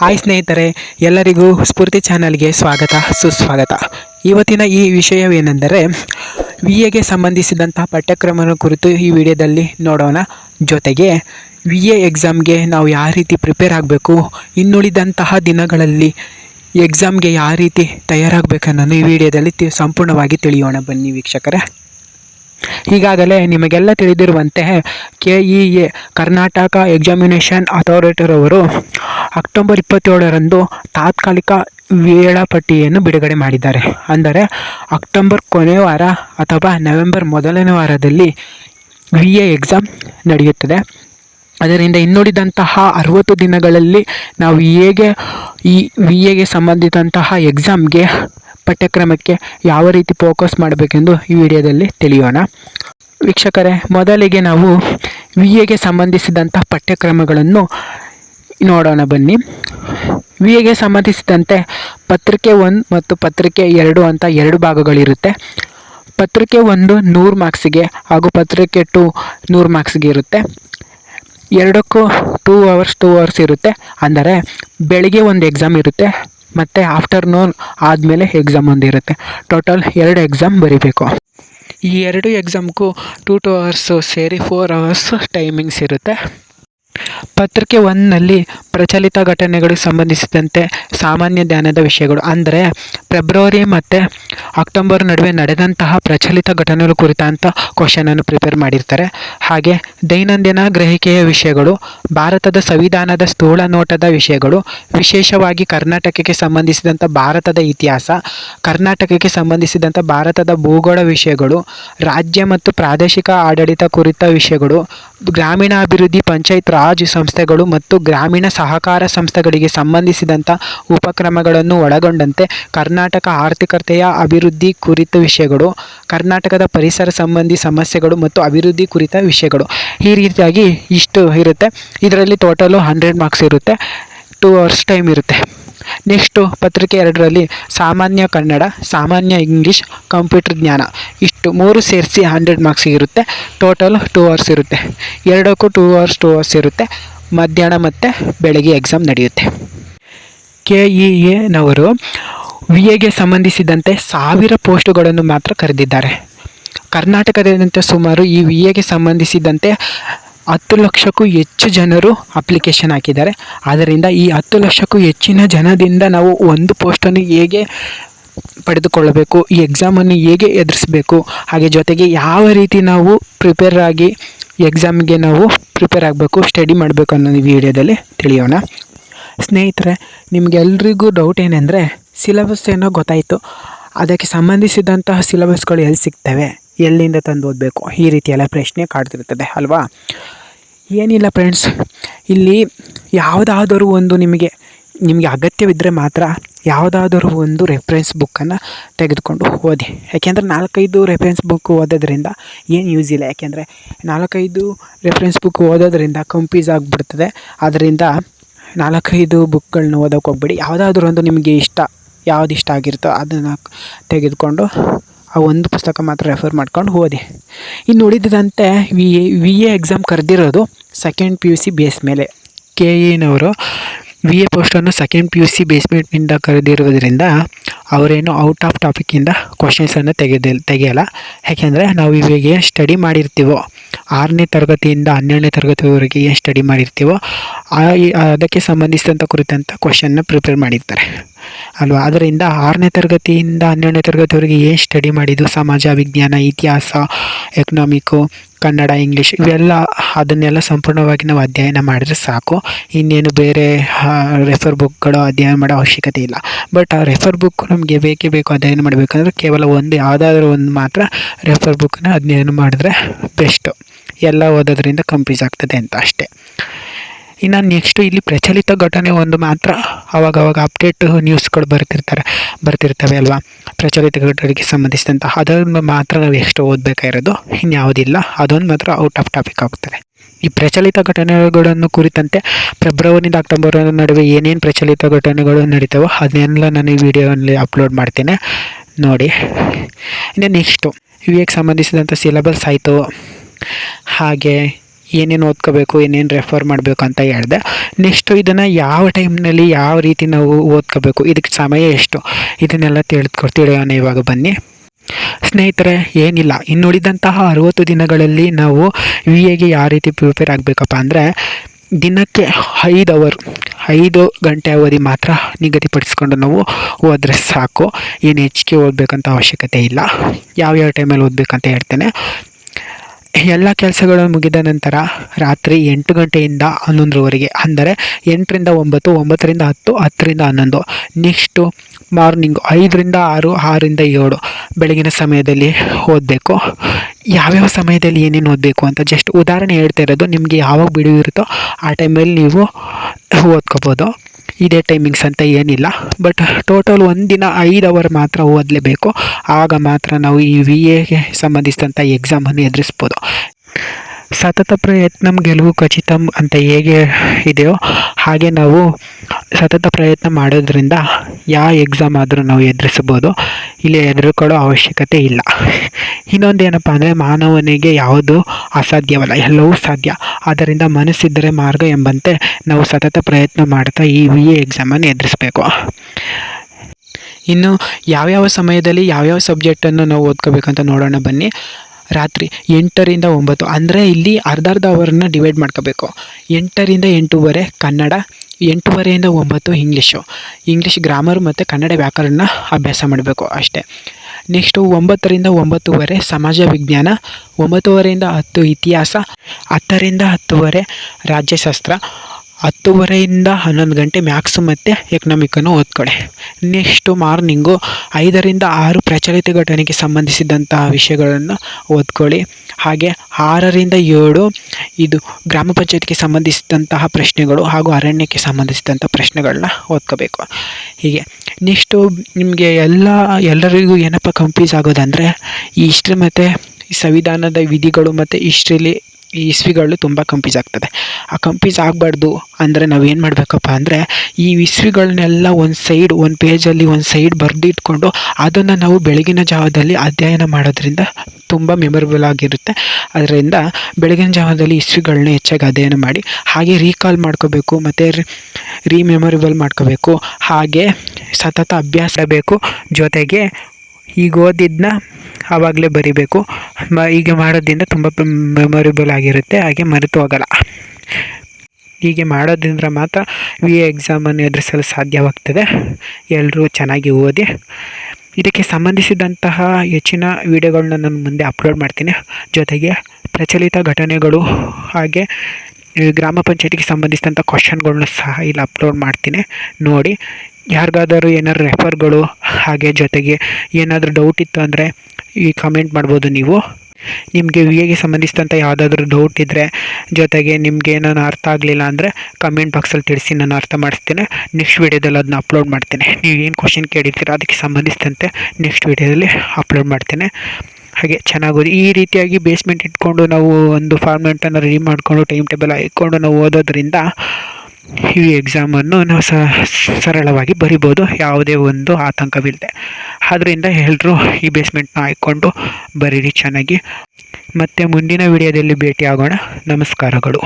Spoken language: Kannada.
ಹಾಯ್ ಸ್ನೇಹಿತರೆ, ಎಲ್ಲರಿಗೂ ಸ್ಫೂರ್ತಿ ಚಾನಲ್ಗೆ ಸ್ವಾಗತ, ಸುಸ್ವಾಗತ. ಇವತ್ತಿನ ಈ ವಿಷಯವೇನೆಂದರೆ ವಿ ಎಗೆ ಸಂಬಂಧಿಸಿದಂತಹ ಪಠ್ಯಕ್ರಮದ ಕುರಿತು ಈ ವಿಡಿಯೋದಲ್ಲಿ ನೋಡೋಣ. ಜೊತೆಗೆ ವಿ ಎ ಎಕ್ಸಾಮ್ಗೆ ನಾವು ಯಾವ ರೀತಿ ಪ್ರಿಪೇರ್ ಆಗಬೇಕು, ಇನ್ನುಳಿದಂತಹ ದಿನಗಳಲ್ಲಿ ಎಕ್ಸಾಮ್ಗೆ ಯಾವ ರೀತಿ ತಯಾರಾಗಬೇಕನ್ನೋದು ಈ ವಿಡಿಯೋದಲ್ಲಿ ತಿ- ಸಂಪೂರ್ಣವಾಗಿ ತಿಳಿಯೋಣ. ಬನ್ನಿ ವೀಕ್ಷಕರೇ. ಈಗಾಗಲೇ ನಿಮಗೆಲ್ಲ ತಿಳಿದಿರುವಂತೆ K E A Karnataka examination ಅಥಾರಿಟಿರವರು October ಇಪ್ಪತ್ತೇಳರಂದು ತಾತ್ಕಾಲಿಕ ವೇಳಾಪಟ್ಟಿಯನ್ನು ಬಿಡುಗಡೆ ಮಾಡಿದ್ದಾರೆ. ಅಂದರೆ ಅಕ್ಟೋಬರ್ ಕೊನೆಯ ವಾರ ಅಥವಾ ನವೆಂಬರ್ ಮೊದಲನೇ ವಾರದಲ್ಲಿ ವಿ ಎ ಎಕ್ಸಾಮ್ ನಡೆಯುತ್ತದೆ. ಅದರಿಂದ ಇನ್ನುಳಿದಂತಹ ಅರುವತ್ತು ದಿನಗಳಲ್ಲಿ ನಾವು ಹೇಗೆ ಈ ವಿ ಎಗೆ ಸಂಬಂಧಿಸಿದಂತಹ ಎಕ್ಸಾಮ್ಗೆ ಪಠ್ಯಕ್ರಮಕ್ಕೆ ಯಾವ ರೀತಿ ಫೋಕಸ್ ಮಾಡಬೇಕೆಂದು ಈ ವಿಡಿಯೋದಲ್ಲಿ ತಿಳಿಯೋಣ. ವೀಕ್ಷಕರೇ, ಮೊದಲಿಗೆ ನಾವು ವಿ ಎಗೆ ಸಂಬಂಧಿಸಿದಂಥ ಪಠ್ಯಕ್ರಮಗಳನ್ನು ನೋಡೋಣ ಬನ್ನಿ. ವಿ ಎಗೆ ಸಂಬಂಧಿಸಿದಂತೆ ಪತ್ರಿಕೆ ಒಂದು ಮತ್ತು ಪತ್ರಿಕೆ ಎರಡು ಅಂತ ಎರಡು ಭಾಗಗಳಿರುತ್ತೆ. ಪತ್ರಿಕೆ ಒಂದು ನೂರು ಮಾರ್ಕ್ಸಿಗೆ ಹಾಗೂ ಪತ್ರಿಕೆ ಟು ನೂರು ಮಾರ್ಕ್ಸ್ಗೆ ಇರುತ್ತೆ. ಎರಡಕ್ಕೂ ಟೂ ಅವರ್ಸ್ ಟೂ ಅವರ್ಸ್ ಇರುತ್ತೆ. ಅಂದರೆ ಬೆಳಿಗ್ಗೆ ಒಂದು ಎಕ್ಸಾಮ್ ಇರುತ್ತೆ, ಮತ್ತು ಆಫ್ಟರ್ನೂನ್ ಆದಮೇಲೆ ಎಕ್ಸಾಮ್ ಒಂದು ಇರುತ್ತೆ. ಟೋಟಲ್ ಎರಡು ಎಕ್ಸಾಮ್ ಬರೀಬೇಕು. ಈ ಎರಡು ಎಕ್ಸಾಮ್ಗೂ ಟೂ, ಟು ಅವರ್ಸು ಸೇರಿ ಫೋರ್ ಅವರ್ಸ್ ಟೈಮಿಂಗ್ಸ್ ಇರುತ್ತೆ. ಪತ್ರಿಕೆ ಒನ್ನಲ್ಲಿ ಪ್ರಚಲಿತ ಘಟನೆಗಳಿಗೆ ಸಂಬಂಧಿಸಿದಂತೆ ಸಾಮಾನ್ಯ ಜ್ಞಾನದ ವಿಷಯಗಳು, ಅಂದರೆ ಫೆಬ್ರವರಿ ಮತ್ತು ಅಕ್ಟೋಬರ್ ನಡುವೆ ನಡೆದಂತಹ ಪ್ರಚಲಿತ ಘಟನೆಗಳ ಕುರಿತಂಥ ಕ್ವಶನನ್ನು ಪ್ರಿಪೇರ್ ಮಾಡಿರ್ತಾರೆ. ಹಾಗೆ ದೈನಂದಿನ ಗ್ರಹಿಕೆಯ ವಿಷಯಗಳು, ಭಾರತದ ಸಂವಿಧಾನದ ಸ್ಥೂಳ ನೋಟದ ವಿಷಯಗಳು, ವಿಶೇಷವಾಗಿ ಕರ್ನಾಟಕಕ್ಕೆ ಸಂಬಂಧಿಸಿದಂಥ ಭಾರತದ ಇತಿಹಾಸ, ಕರ್ನಾಟಕಕ್ಕೆ ಸಂಬಂಧಿಸಿದಂಥ ಭಾರತದ ಭೂಗೋಳ ವಿಷಯಗಳು, ರಾಜ್ಯ ಮತ್ತು ಪ್ರಾದೇಶಿಕ ಆಡಳಿತ ಕುರಿತ ವಿಷಯಗಳು ಗ್ರಾಮೀಣ ಅಭಿವೃದ್ಧಿ ಪಂಚಾಯತ್ ರಾಜ್ ಸಂಸ್ಥೆಗಳು ಮತ್ತು ಗ್ರಾಮೀಣ ಸಹಕಾರ ಸಂಸ್ಥೆಗಳಿಗೆ ಸಂಬಂಧಿಸಿದಂಥ ಉಪಕ್ರಮಗಳನ್ನು ಒಳಗೊಂಡಂತೆ ಕರ್ನಾಟಕ ಆರ್ಥಿಕತೆಯ ಅಭಿವೃದ್ಧಿ ಕುರಿತ ವಿಷಯಗಳು, ಕರ್ನಾಟಕದ ಪರಿಸರ ಸಂಬಂಧಿ ಸಮಸ್ಯೆಗಳು ಮತ್ತು ಅಭಿವೃದ್ಧಿ ಕುರಿತ ವಿಷಯಗಳು ಈ ರೀತಿಯಾಗಿ ಇಷ್ಟು ಇರುತ್ತೆ. ಇದರಲ್ಲಿ ಟೋಟಲು ಹಂಡ್ರೆಡ್ ಮಾರ್ಕ್ಸ್ ಇರುತ್ತೆ. ಟೂ ಅವರ್ಸ್ ಟೈಮ್ ಇರುತ್ತೆ. ನೆಕ್ಸ್ಟು ಪತ್ರಿಕೆ ಎರಡರಲ್ಲಿ ಸಾಮಾನ್ಯ ಕನ್ನಡ, ಸಾಮಾನ್ಯ ಇಂಗ್ಲೀಷ್ ಕಂಪ್ಯೂಟರ್ ಜ್ಞಾನ. ಇಷ್ಟು ಮೂರು ಸೇರಿಸಿ ಹಂಡ್ರೆಡ್ ಮಾರ್ಕ್ಸ್ ಇರುತ್ತೆ. ಟೋಟಲ್ ಟೂ ಅವರ್ಸ್ ಇರುತ್ತೆ. ಎರಡಕ್ಕೂ ಟೂ ಅವರ್ಸ್ ಟೂ ಅವರ್ಸ್ ಇರುತ್ತೆ. ಮಧ್ಯಾಹ್ನ ಮತ್ತು ಬೆಳಗ್ಗೆ ಎಕ್ಸಾಮ್ ನಡೆಯುತ್ತೆ. ಕೆ ಇ ಎನವರು ವಿ ಎಗೆ ಸಂಬಂಧಿಸಿದಂತೆ ಸಾವಿರ ಪೋಸ್ಟುಗಳನ್ನು ಮಾತ್ರ ಕರೆದಿದ್ದಾರೆ. ಕರ್ನಾಟಕದಾದ್ಯಂತ ಸುಮಾರು ಈ ವಿ ಎಗೆ ಸಂಬಂಧಿಸಿದಂತೆ ಹತ್ತು ಲಕ್ಷಕ್ಕೂ ಹೆಚ್ಚು ಜನರು ಅಪ್ಲಿಕೇಶನ್ ಹಾಕಿದ್ದಾರೆ. ಆದ್ದರಿಂದ ಈ ಹತ್ತು ಲಕ್ಷಕ್ಕೂ ಹೆಚ್ಚಿನ ಜನದಿಂದ ನಾವು ಒಂದು ಪೋಸ್ಟನ್ನು ಹೇಗೆ ಪಡೆದುಕೊಳ್ಳಬೇಕು. ಈ ಎಕ್ಸಾಮನ್ನು ಹೇಗೆ ಎದುರಿಸಬೇಕು? ಹಾಗೆ ಜೊತೆಗೆ ಯಾವ ರೀತಿ ನಾವು ಪ್ರಿಪೇರ್ ಆಗಿ ಎಕ್ಸಾಮ್ಗೆ ನಾವು ಪ್ರಿಪೇರ್ ಆಗಬೇಕು ಸ್ಟಡಿ ಮಾಡಬೇಕು ಅನ್ನೋ ಈ ವಿಡಿಯೋದಲ್ಲಿ ತಿಳಿಯೋಣ. ಸ್ನೇಹಿತರೆ, ನಿಮಗೆಲ್ರಿಗೂ ಡೌಟ್ ಏನೆಂದರೆ ಸಿಲೆಬಸ್ ಏನೋ ಗೊತ್ತಾಯಿತು. ಅದಕ್ಕೆ ಸಂಬಂಧಿಸಿದಂತಹ ಸಿಲೆಬಸ್ಗಳು ಎಲ್ಲಿ ಸಿಗ್ತವೆ? ಎಲ್ಲಿಂದ ತಂದು ಓದಬೇಕು? ಈ ರೀತಿ ಪ್ರಶ್ನೆ ಕಾಡ್ತಿರ್ತದೆ, ಅಲ್ವಾ? ಏನಿಲ್ಲ ಫ್ರೆಂಡ್ಸ್ ಇಲ್ಲಿ ಯಾವುದಾದರೂ ಒಂದು ನಿಮಗೆ ನಿಮಗೆ ಅಗತ್ಯವಿದ್ದರೆ ಮಾತ್ರ ಯಾವುದಾದರೂ ಒಂದು ರೆಫರೆನ್ಸ್ ಬುಕ್ಕನ್ನು ತೆಗೆದುಕೊಂಡು ಓದಿ. ಯಾಕೆಂದರೆ ನಾಲ್ಕೈದು ರೆಫರೆನ್ಸ್ ಬುಕ್ ಓದೋದ್ರಿಂದ ಏನು ಯೂಸ್ ಇಲ್ಲ. ಯಾಕೆಂದರೆ ನಾಲ್ಕೈದು ರೆಫರೆನ್ಸ್ ಬುಕ್ ಓದೋದ್ರಿಂದ ಕಂಪ್ಯೂಸ್ ಆಗಿಬಿಡ್ತದೆ. ಅದರಿಂದ ನಾಲ್ಕೈದು ಬುಕ್ಗಳನ್ನ ಓದೋಕೆ ಹೋಗ್ಬೇಡಿ. ಯಾವುದಾದ್ರೂ ಒಂದು ನಿಮಗೆ ಇಷ್ಟ, ಯಾವ್ದು ಇಷ್ಟ ಆಗಿರುತ್ತೋ ಅದನ್ನು ತೆಗೆದುಕೊಂಡು ಆ ಒಂದು ಪುಸ್ತಕ ಮಾತ್ರ ರೆಫರ್ ಮಾಡ್ಕೊಂಡು ಓದಿ. ಇನ್ನು ಉಳಿದಿದಂತೆ V A V A exam ಕರೆದಿರೋದು second P U C base ಮೇಲೆ. ಕೆ ಎನವರು ವಿ ಎ ಪೋಸ್ಟನ್ನು ಸೆಕೆಂಡ್ ಪಿ ಯು ಸಿ ಬೇಸ್ಮೆಂಟ್ನಿಂದ ಕರೆದಿರುವುದರಿಂದ ಅವರೇನು ಔಟ್ ಆಫ್ ಟಾಪಿಕ್ಕಿಂದ ಕ್ವಶನ್ಸನ್ನು ತೆಗೆದಿಲ್ಲ ತೆಗೆಯಲ್ಲ. ಯಾಕೆಂದರೆ ನಾವು ಇವಾಗ ಏನು ಸ್ಟಡಿ ಮಾಡಿರ್ತೀವೋ, ಆರನೇ ತರಗತಿಯಿಂದ ಹನ್ನೆರಡನೇ ತರಗತಿವರೆಗೆ ಏನು ಸ್ಟಡಿ ಮಾಡಿರ್ತೀವೋ ಅದಕ್ಕೆ ಸಂಬಂಧಿಸಿದಂಥ ಕುರಿತಂಥ ಕ್ವಶನ್ನ ಪ್ರಿಪೇರ್ ಮಾಡಿರ್ತಾರೆ. ಅಲ್ವಾ? ಅದರಿಂದ ಆರನೇ ತರಗತಿಯಿಂದ ಹನ್ನೆರಡನೇ ತರಗತಿವರೆಗೆ ಏನು ಸ್ಟಡಿ ಮಾಡಿದ್ದು? ಸಮಾಜ, ವಿಜ್ಞಾನ, ಇತಿಹಾಸ ಎಕನಾಮಿಕು ಕನ್ನಡ ಇಂಗ್ಲೀಷ್ ಇವೆಲ್ಲ ಅದನ್ನೆಲ್ಲ ಸಂಪೂರ್ಣವಾಗಿ ನಾವು ಅಧ್ಯಯನ ಮಾಡಿದ್ರೆ ಸಾಕು. ಇನ್ನೇನು ಬೇರೆ ರೆಫರ್ ಬುಕ್ಗಳು ಅಧ್ಯಯನ ಮಾಡೋ ಅವಶ್ಯಕತೆ ಇಲ್ಲ. ಬಟ್ ಆ ರೆಫರ್ ಬುಕ್ ನಮಗೆ ಬೇಕೇ ಬೇಕು ಅಧ್ಯಯನ ಮಾಡಬೇಕಂದ್ರೆ ಕೇವಲ ಒಂದು ಯಾವುದಾದ್ರೂ ಒಂದು ಮಾತ್ರ ರೆಫರ್ ಬುಕ್ನ ಅಧ್ಯಯನ ಮಾಡಿದ್ರೆ ಬೆಸ್ಟು ಎಲ್ಲ ಓದೋದ್ರಿಂದ ಕಂಪ್ಯೂಸ್ ಆಗ್ತದೆ ಅಂತ ಅಷ್ಟೇ. ಇನ್ನು ನೆಕ್ಸ್ಟು ಇಲ್ಲಿ ಪ್ರಚಲಿತ ಘಟನೆ ಒಂದು ಮಾತ್ರ ಅವಾಗವಾಗ ಅಪ್ಡೇಟ್ ನ್ಯೂಸ್ಗಳು ಬರ್ತಿರ್ತಾರೆ, ಬರ್ತಿರ್ತವೆ ಅಲ್ವಾ? ಪ್ರಚಲಿತ ಘಟನೆಗೆ ಸಂಬಂಧಿಸಿದಂಥ ಅದನ್ನು ಮಾತ್ರ ನಾವು ಎಷ್ಟು ಓದಬೇಕಾಗಿರೋದು ಇನ್ಯಾವುದಿಲ್ಲ ಅದೊಂದು ಮಾತ್ರ ಔಟ್ ಆಫ್ ಟಾಪಿಕ್ ಆಗ್ತದೆ. ಈ ಪ್ರಚಲಿತ ಘಟನೆಗಳನ್ನು ಕುರಿತಂತೆ ಫೆಬ್ರವರಿಯಿಂದ ಅಕ್ಟೋಬರ್ ನಡುವೆ ಏನೇನು ಪ್ರಚಲಿತ ಘಟನೆಗಳು ನಡೀತಾವೋ ಅದನ್ನೆಲ್ಲ ನಾನು ಈ ವಿಡಿಯೋನಲ್ಲಿ ಅಪ್ಲೋಡ್ ಮಾಡ್ತೇನೆ. ನೋಡಿ, ಇನ್ನು ನೆಕ್ಸ್ಟು ಇವಿಗೆ ಸಂಬಂಧಿಸಿದಂಥ ಸಿಲೆಬಸ್ ಆಯಿತು. ಹಾಗೆ ಏನೇನು ಓದ್ಕೋಬೇಕು, ಏನೇನು ರೆಫರ್ ಮಾಡಬೇಕು ಅಂತ ಹೇಳಿದೆ. ನೆಕ್ಸ್ಟು ಇದನ್ನು ಯಾವ ಟೈಮ್ನಲ್ಲಿ ಯಾವ ರೀತಿ ನಾವು ಓದ್ಕೋಬೇಕು, ಇದಕ್ಕೆ ಸಮಯ ಎಷ್ಟು? ಇದನ್ನೆಲ್ಲ ತಿಳಿದ್ಕೊ ತಿಳಿಯೋಣ ಇವಾಗ ಬನ್ನಿ. ಸ್ನೇಹಿತರೆ, ಏನಿಲ್ಲ. ಇನ್ನುಳಿದಂತಹ ಅರುವತ್ತು ದಿನಗಳಲ್ಲಿ ನಾವು ವಿ ಎಗೆ ಯಾವ ರೀತಿ ಪ್ರಿಪೇರ್ ಆಗಬೇಕಪ್ಪ ಅಂದರೆ, ದಿನಕ್ಕೆ ಐದು ಅವರ್ ಐದು ಗಂಟೆ ಅವಧಿ ಮಾತ್ರ ನಿಗದಿಪಡಿಸ್ಕೊಂಡು ನಾವು ಓದ್ರೆ ಸಾಕು. ಏನು ಹೆಚ್ಚಿಗೆ ಓದಬೇಕಂತ ಅವಶ್ಯಕತೆ ಇಲ್ಲ. ಯಾವ್ಯಾವ ಟೈಮಲ್ಲಿ ಓದಬೇಕಂತ ಹೇಳ್ತೇನೆ. ಎಲ್ಲ ಕೆಲಸಗಳು ಮುಗಿದ ನಂತರ ರಾತ್ರಿ ಎಂಟು ಗಂಟೆಯಿಂದ ಹನ್ನೊಂದರವರೆಗೆ, ಅಂದರೆ ಎಂಟರಿಂದ ಒಂಬತ್ತು, ಒಂಬತ್ತರಿಂದ ಹತ್ತು, ಹತ್ತರಿಂದ ಹನ್ನೊಂದು, ನೆಕ್ಸ್ಟು ಮಾರ್ನಿಂಗ್ ಐದರಿಂದ ಆರು, ಆರರಿಂದ ಏಳು ಬೆಳಗಿನ ಸಮಯದಲ್ಲಿ ಓದಬೇಕು. ಯಾವ್ಯಾವ ಸಮಯದಲ್ಲಿ ಏನೇನು ಓದಬೇಕು ಅಂತ ಜಸ್ಟ್ ಉದಾಹರಣೆ ಹೇಳ್ತಾ ಇರೋದು, ನಿಮಗೆ ಯಾವಾಗ ಬಿಡುವಿರುತ್ತೋ ಆ ಟೈಮಲ್ಲಿ ನೀವು ಓದ್ಕೋಬೋದು. ಇದೇ ಟೈಮಿಂಗ್ಸ್ ಅಂತ ಏನಿಲ್ಲ. ಬಟ್ ಟೋಟಲ್ ಒಂದಿನ ಐದು ಅವರ್ ಮಾತ್ರ ಓದಲೇಬೇಕು. ಆಗ ಮಾತ್ರ ನಾವು ಈ ವಿ ಎಗೆ ಸಂಬಂಧಿಸಿದಂಥ ಎಕ್ಸಾಮನ್ನು ಎದುರಿಸ್ಬೋದು. ಸತತ ಪ್ರಯತ್ನ ಗೆಲುವು ಖಚಿತಂ ಅಂತ ಹೇಗೆ ಇದೆಯೋ ಹಾಗೆ ನಾವು ಸತತ ಪ್ರಯತ್ನ ಮಾಡೋದ್ರಿಂದ ಯಾವ ಎಕ್ಸಾಮ್ ಆದರೂ ನಾವು ಎದುರಿಸ್ಬೋದು. ಇಲ್ಲಿ ಹೆದರ್ಕೊಳ್ಳೋ ಅವಶ್ಯಕತೆ ಇಲ್ಲ. ಇನ್ನೊಂದು ಏನಪ್ಪ ಅಂದರೆ ಮಾನವನಿಗೆ ಯಾವುದು ಅಸಾಧ್ಯವಲ್ಲ, ಎಲ್ಲವೂ ಸಾಧ್ಯ. ಆದ್ದರಿಂದ ಮನಸ್ಸಿದ್ದರೆ ಮಾರ್ಗ ಎಂಬಂತೆ ನಾವು ಸತತ ಪ್ರಯತ್ನ ಮಾಡ್ತಾ ಈ ವಿ ಎ ಎಕ್ಸಾಮನ್ನು ಎದುರಿಸಬೇಕು. ಇನ್ನು ಯಾವ್ಯಾವ ಸಮಯದಲ್ಲಿ ಯಾವ್ಯಾವ ಸಬ್ಜೆಕ್ಟನ್ನು ನಾವು ಓದ್ಕೋಬೇಕಂತ ನೋಡೋಣ ಬನ್ನಿ. ರಾತ್ರಿ ಎಂಟರಿಂದ ಒಂಬತ್ತು. ಅಂದರೆ ಇಲ್ಲಿ ಅರ್ಧ ಅರ್ಧ ಅವರನ್ನು ಡಿವೈಡ್ ಮಾಡ್ಕೋಬೇಕು. ಎಂಟರಿಂದ ಎಂಟೂವರೆ ಕನ್ನಡ, ಎಂಟೂವರೆಯಿಂದ ಒಂಬತ್ತು ಇಂಗ್ಲೀಷು. ಇಂಗ್ಲೀಷ್ ಗ್ರಾಮರ್ ಮತ್ತು ಕನ್ನಡ ವ್ಯಾಕರಣ ಅಭ್ಯಾಸ ಮಾಡಬೇಕು ಅಷ್ಟೇ. ನೆಕ್ಸ್ಟು ಒಂಬತ್ತರಿಂದ ಒಂಬತ್ತುವರೆ ಸಮಾಜ ವಿಜ್ಞಾನ, ಒಂಬತ್ತುವರೆಯಿಂದ ಹತ್ತು ಇತಿಹಾಸ, ಹತ್ತರಿಂದ ಹತ್ತುವರೆ ರಾಜ್ಯಶಾಸ್ತ್ರ ಹತ್ತುವರೆಯಿಂದ ಹನ್ನೊಂದು ಗಂಟೆ ಮ್ಯಾಕ್ಸು ಮತ್ತು ಎಕನಾಮಿಕನ್ನು ಓದ್ಕೊಳ್ಳಿ ನೆಕ್ಸ್ಟು ಮಾರ್ನಿಂಗು ಐದರಿಂದ ಆರು ಪ್ರಚಲಿತ ಘಟನೆಗೆ ಸಂಬಂಧಿಸಿದಂತಹ ವಿಷಯಗಳನ್ನು ಓದ್ಕೊಳ್ಳಿ ಹಾಗೆ ಆರರಿಂದ ಏಳು ಇದು ಗ್ರಾಮ ಪಂಚಾಯತ್ಗೆ ಸಂಬಂಧಿಸಿದಂತಹ ಪ್ರಶ್ನೆಗಳು ಹಾಗೂ ಅರಣ್ಯಕ್ಕೆ ಸಂಬಂಧಿಸಿದಂಥ ಪ್ರಶ್ನೆಗಳನ್ನ ಓದ್ಕೋಬೇಕು. ಹೀಗೆ ನೆಕ್ಸ್ಟು ನಿಮಗೆ ಎಲ್ಲ, ಎಲ್ಲರಿಗೂ ಏನಪ್ಪ ಕನ್ಫ್ಯೂಸ್ ಆಗೋದಂದರೆ, ಈ ಮತ್ತು ಈ ಸಂವಿಧಾನದ ವಿಧಿಗಳು ಮತ್ತು ಹಿಸ್ಟ್ರಿಲಿ ಈ ಇಸ್ವಿಗಳು ತುಂಬ ಕಂಪೀಸ್ ಆಗ್ತದೆ. ಆ ಕಂಪೀಸ್ ಆಗಬಾರ್ದು ಅಂದರೆ ನಾವು ಏನು ಮಾಡಬೇಕಪ್ಪ ಅಂದರೆ ಈ ಇಸ್ವಿಗಳನ್ನೆಲ್ಲ ಒಂದು ಸೈಡ್ ಒಂದು ಪೇಜಲ್ಲಿ ಒಂದು ಸೈಡ್ ಬರೆದಿಟ್ಕೊಂಡು ಅದನ್ನು ನಾವು ಬೆಳಗಿನ ಜಾವದಲ್ಲಿ ಅಧ್ಯಯನ ಮಾಡೋದ್ರಿಂದ ತುಂಬ ಮೆಮೊರಬಲ್ ಆಗಿರುತ್ತೆ. ಅದರಿಂದ ಬೆಳಗಿನ ಜಾವದಲ್ಲಿ ಇಸ್ವಿಗಳನ್ನ ಹೆಚ್ಚಾಗಿ ಅಧ್ಯಯನ ಮಾಡಿ, ಹಾಗೆ ರೀಕಾಲ್ ಮಾಡ್ಕೋಬೇಕು, ಮತ್ತು ರೀಮೆಮೊರಬಲ್ ಮಾಡ್ಕೋಬೇಕು, ಹಾಗೆ ಸತತ ಅಭ್ಯಾಸ ಬೇಕು ಜೊತೆಗೆ ಈಗ ಓದಿದ್ದನ್ನ ಆವಾಗಲೇ ಬರಿಬೇಕು. ಹೀಗೆ ಮಾಡೋದ್ರಿಂದ ತುಂಬ ಮೆಮೊರೇಬಲ್ ಆಗಿರುತ್ತೆ, ಹಾಗೆ ಮರೆತು ಹೋಗಲ್ಲ. ಹೀಗೆ ಮಾಡೋದ್ರಿಂದ ಮಾತ್ರ ವಿ ಎ ಎಕ್ಸಾಮನ್ನು ಎದುರಿಸಲು ಸಾಧ್ಯವಾಗ್ತದೆ. ಎಲ್ಲರೂ ಚೆನ್ನಾಗಿ ಓದಿ. ಇದಕ್ಕೆ ಸಂಬಂಧಿಸಿದಂತಹ ಹೆಚ್ಚಿನ ವಿಡಿಯೋಗಳನ್ನ ನಾನು ಮುಂದೆ ಅಪ್ಲೋಡ್ ಮಾಡ್ತೀನಿ. ಜೊತೆಗೆ ಪ್ರಚಲಿತ ಘಟನೆಗಳು ಹಾಗೆ ಗ್ರಾಮ ಪಂಚಾಯತಿಗೆ ಸಂಬಂಧಿಸಿದಂಥ ಕ್ವಶನ್ಗಳನ್ನ ಸಹ ಇಲ್ಲಿ ಅಪ್ಲೋಡ್ ಮಾಡ್ತೀನಿ. ನೋಡಿ ಯಾರಿಗಾದರೂ ಏನಾದ್ರು ರೆಫರ್ಗಳು ಹಾಗೆ ಜೊತೆಗೆ ಏನಾದರೂ ಡೌಟ್ ಇತ್ತು ಅಂದರೆ ಈ ಕಮೆಂಟ್ ಮಾಡ್ಬೋದು ನೀವು. ನಿಮಗೆ ವಿ ಎಗೆ ಸಂಬಂಧಿಸಿದಂಥ ಯಾವುದಾದ್ರೂ ಡೌಟ್ ಇದ್ದರೆ ಜೊತೆಗೆ ನಿಮಗೆ ಏನಾರು ಅರ್ಥ ಆಗಲಿಲ್ಲ ಅಂದರೆ ಕಮೆಂಟ್ ಬಾಕ್ಸಲ್ಲಿ ತಿಳಿಸಿ, ನಾನು ಅರ್ಥ ಮಾಡಿಸ್ತೇನೆ. ನೆಕ್ಸ್ಟ್ ವೀಡಿಯೋದಲ್ಲಿ ಅದನ್ನ ಅಪ್ಲೋಡ್ ಮಾಡ್ತೇನೆ. ನೀವು ಏನು ಕ್ವಶನ್ ಕೇಳಿರ್ತೀರ ಅದಕ್ಕೆ ಸಂಬಂಧಿಸಿದಂತೆ ನೆಕ್ಸ್ಟ್ ವೀಡಿಯೋದಲ್ಲಿ ಅಪ್ಲೋಡ್ ಮಾಡ್ತೇನೆ. ಹಾಗೆ ಚೆನ್ನಾಗಿ ಈ ರೀತಿಯಾಗಿ ಬೇಸ್ಮೆಂಟ್ ಇಟ್ಕೊಂಡು ನಾವು ಒಂದು ಫಾರ್ಮೆಂಟನ್ನು ರೆಡಿ ಮಾಡಿಕೊಂಡು ಟೈಮ್ ಟೇಬಲ್ ಹಾಕ್ಕೊಂಡು ನಾವು ಓದೋದ್ರಿಂದ ಈ ಎಕ್ಸಾಮನ್ನು ನಾವು ಸರಳವಾಗಿ ಬರಿಬೋದು. ಯಾವುದೇ ಒಂದು ಆತಂಕವಿಲ್ಲದೆ. ಆದ್ದರಿಂದ ಎಲ್ಲರೂ ಈ ಬೇಸ್ಮೆಂಟ್ನ ಹಾಕ್ಕೊಂಡು ಬರೀರಿ ಚೆನ್ನಾಗಿ. ಮತ್ತು ಮುಂದಿನ ವಿಡಿಯೋದಲ್ಲಿ ಭೇಟಿ ಆಗೋಣ ನಮಸ್ಕಾರಗಳು.